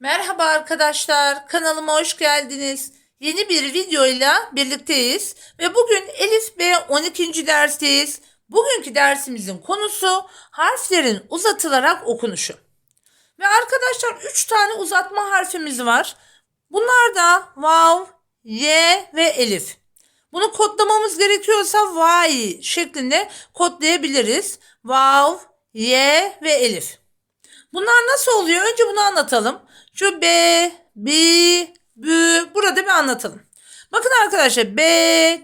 Merhaba arkadaşlar, kanalıma hoş geldiniz. Yeni bir videoyla birlikteyiz ve bugün Elif B 12. dersteyiz. Bugünkü dersimizin konusu harflerin uzatılarak okunuşu. Ve arkadaşlar 3 tane uzatma harfimiz var. Bunlar da vav, y ve elif. Bunu kodlamamız gerekiyorsa vay şeklinde kodlayabiliriz. Vav, y ve elif. Bunlar nasıl oluyor? Önce bunu anlatalım. Şu B, B, bü burada bir anlatalım. Bakın arkadaşlar B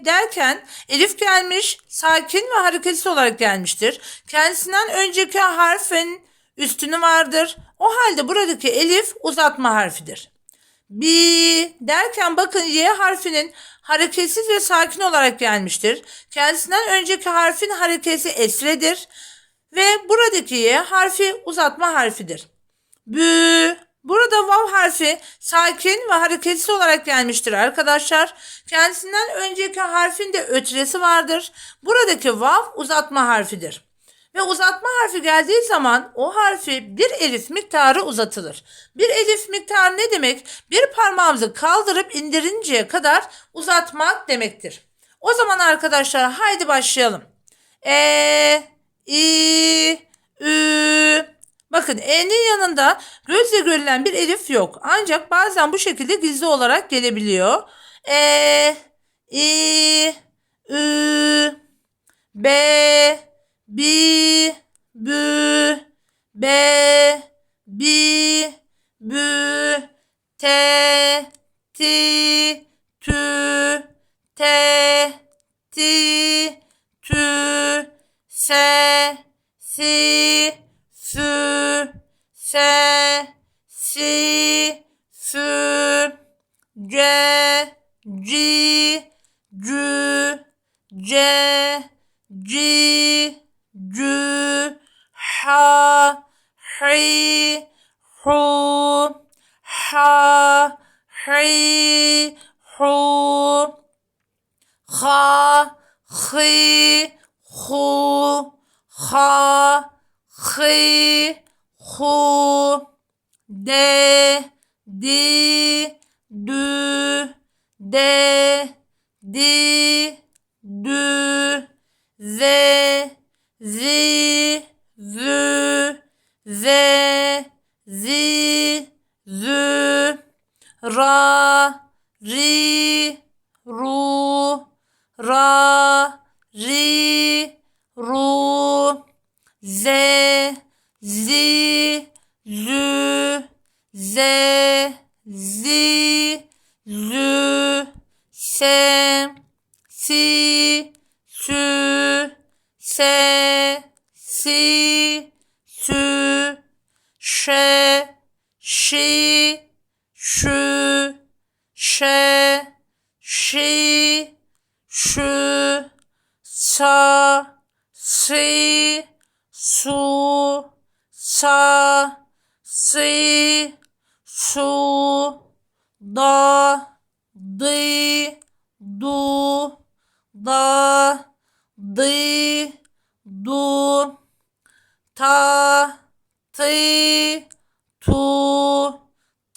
derken elif gelmiş, sakin ve hareketsiz olarak gelmiştir. Kendisinden önceki harfin üstünü vardır. O halde buradaki elif uzatma harfidir. B derken bakın Y harfinin hareketsiz ve sakin olarak gelmiştir. Kendisinden önceki harfin harekesi esredir. Ve buradaki Y harfi uzatma harfidir. Bü. Burada vav harfi sakin ve hareketsiz olarak gelmiştir arkadaşlar. Kendisinden önceki harfin de ötresi vardır. Buradaki vav uzatma harfidir. Ve uzatma harfi geldiği zaman o harfi bir elif miktarı uzatılır. Bir elif miktarı ne demek? Bir parmağımızı kaldırıp indirinceye kadar uzatmak demektir. O zaman arkadaşlar haydi başlayalım. E, i, ü. Bakın e'nin yanında gözle görülen bir elif yok. Ancak bazen bu şekilde gizli olarak gelebiliyor. E, i, ü, b, bi, bü, be, bi, bü, te, ti, tü, te, ce, ci, cü, ce, ci, cü, ha, hi, hu, ha, hi, hu, ha, hi, hu, ha, hi, hu, de, di, dü, de, di, dü, ze, zi, zü, ze, zi, zü, ra, ri, ru, ra, ri, ru, ze, zi, zü, ze, zi, se, si, sü, se, si, sü, şe, şi, şü, şe, şi, şü, sa, si, su, sa, si, su, da, di, du, da, di, du, ta, ti, tu,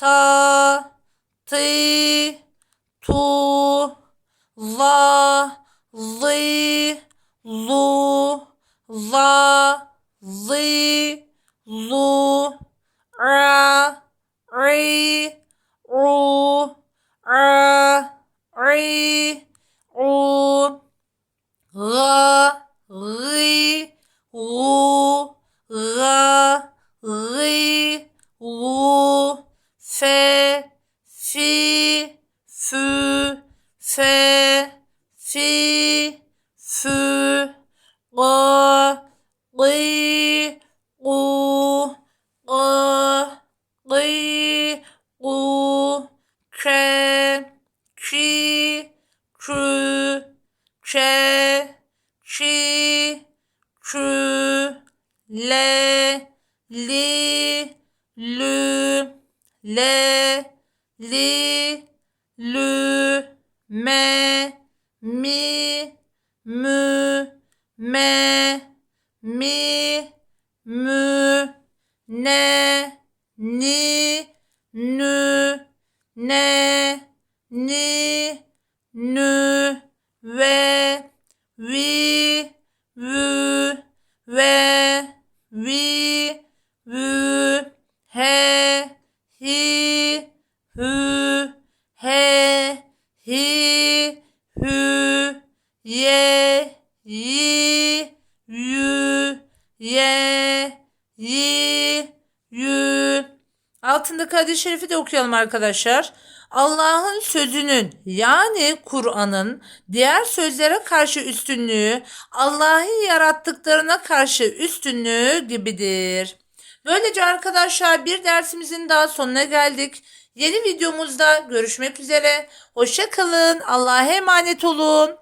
ta, ti, tu, la, zi, lu, la, zi, lu, ra, ri, ri, ru fe, fi, fu, fe, fi, fu, ra ri, ru ra ri, ru cre, cri, cru, cre, le, li, lü, me, mi, mü, me, mi, mü, ne, ni, nü, ne, ni, nü, ve, vi, vü, ve, Altındaki hadis-i şerifi de okuyalım arkadaşlar. Allah'ın sözünün yani Kur'an'ın diğer sözlere karşı üstünlüğü Allah'ın yarattıklarına karşı üstünlüğü gibidir. Böylece arkadaşlar bir dersimizin daha sonuna geldik. Yeni videomuzda görüşmek üzere. Hoşça kalın. Allah'a emanet olun.